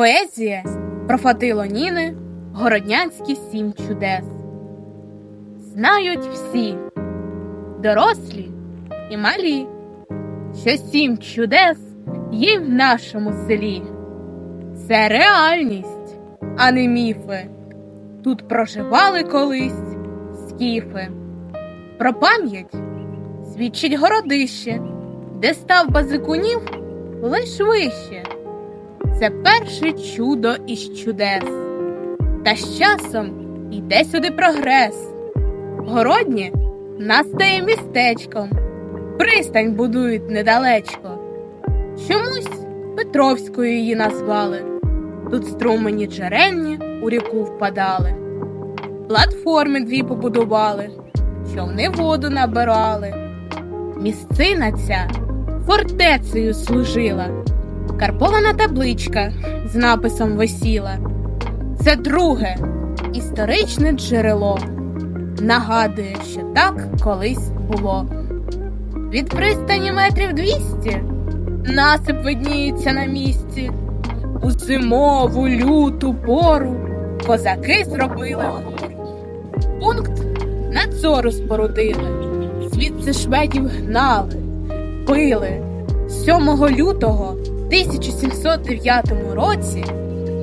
Поезія про Фатило Ніни Городнянські сім чудес. Знають всі, дорослі і малі, що сім чудес є в нашому селі. Це реальність, а не міфи. Тут проживали колись скіфи. Про пам'ять свідчить городище, де став базикунів лиш вище. Це перше чудо із чудес. Та з часом йде сюди прогрес. Городнє настає містечком, пристань будують недалечко. Чомусь Петровською її назвали. Тут струмені джерельні у ріку впадали. Платформи дві побудували, човни воду набирали. Місцина ця фортецею служила. Карпована табличка з написом висіла. Це друге історичне джерело. Нагадує, що так колись було. Від пристані метрів двісті насип видніється на місці. У зимову люту пору козаки зробили гору. Пункт надзору спорудили, звідси шведів гнали, пили. 7 лютого 1709 році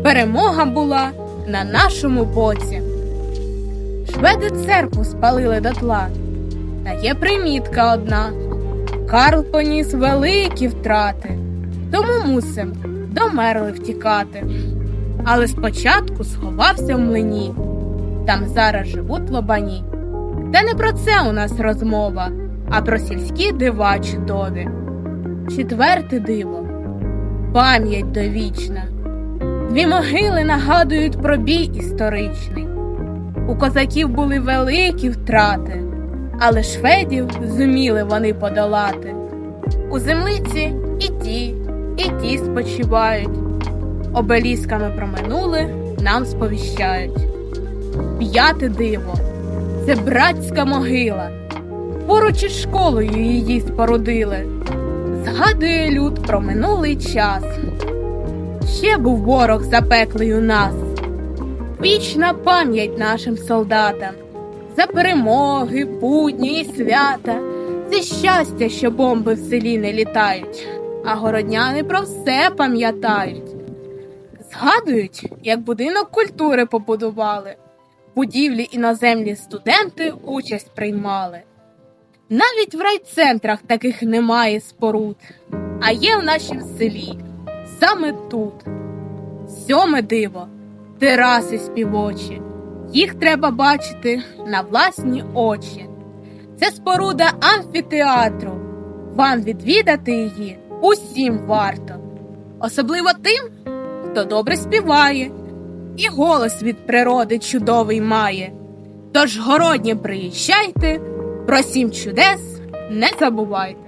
перемога була на нашому боці. Шведи церкву спалили дотла, та є примітка одна. Карл поніс великі втрати, тому мусим до мерли втікати. Але спочатку сховався в млині, там зараз живуть лобані. Та не про це у нас розмова, а про сільські дива чудові. Четверте диво пам'ять довічна. Дві могили нагадують про бій історичний. У козаків були великі втрати, але шведів зуміли вони подолати. У землиці і ті, і ті спочивають. Обелісками про минуле нам сповіщають. П'яте диво це братська могила. Поруч із школою її спорудили. Згадує люд про минулий час. Ще був ворог запеклий у нас. Вічна пам'ять нашим солдатам за перемоги, будні і свята, це щастя, що бомби в селі не літають, а городняни про все пам'ятають. Згадують, як будинок культури побудували, будівлі іноземні студенти участь приймали. Навіть в райцентрах таких немає споруд, а є в нашім селі, саме тут. Сьоме диво, тераси співочі. Їх треба бачити на власні очі. Це споруда амфітеатру. Вам відвідати її усім варто. Особливо тим, хто добре співає, і голос від природи чудовий має. Тож городні приїжджайте, про сім чудес не забувайте.